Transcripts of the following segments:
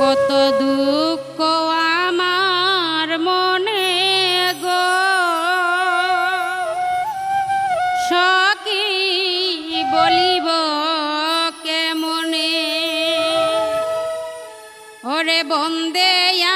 কত দুঃখ আমার মনে গো। সকি বলিব কেমনে? ওরে বন্দেয়া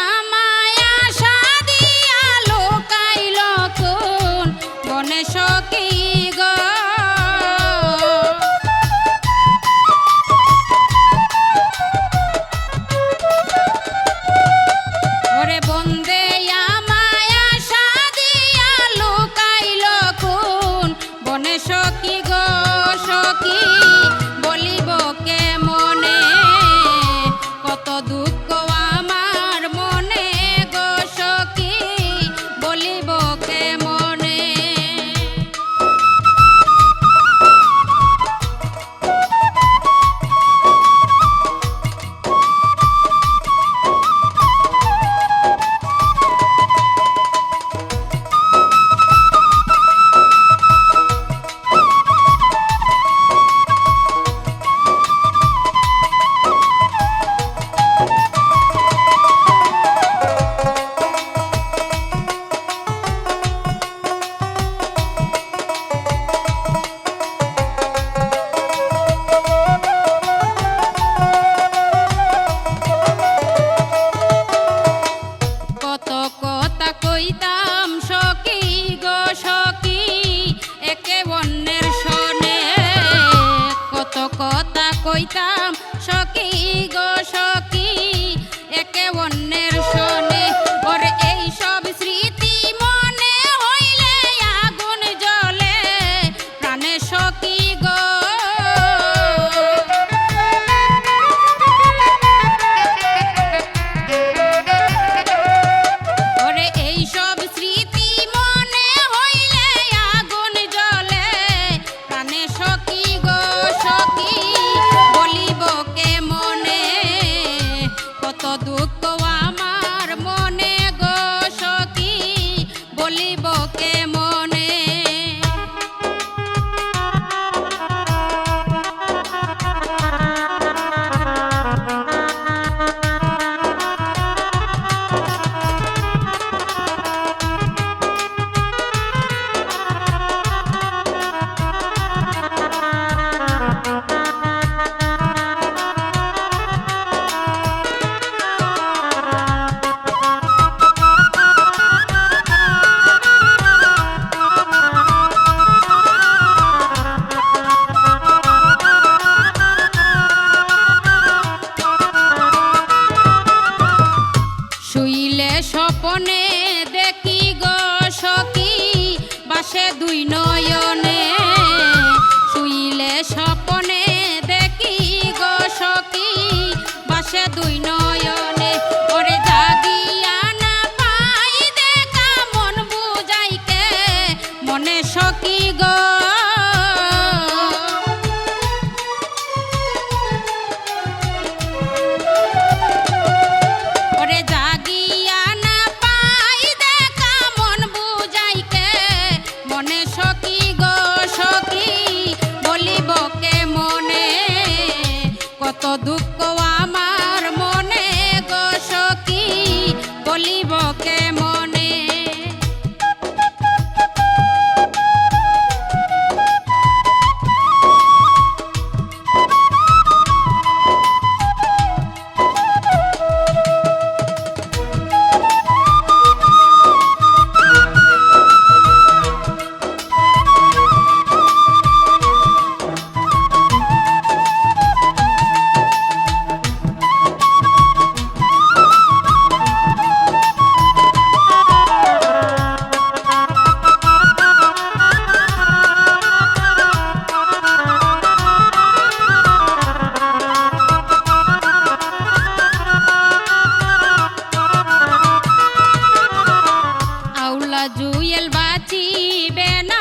শুইলে স্বপনে দেখি গো সখী, বাসে দুই নয়নে। শুইলে স্বপনে দেখি গো সখী, বাসে দুই নয়নে। দুঃখ জুয়েল বাঁচিবে না।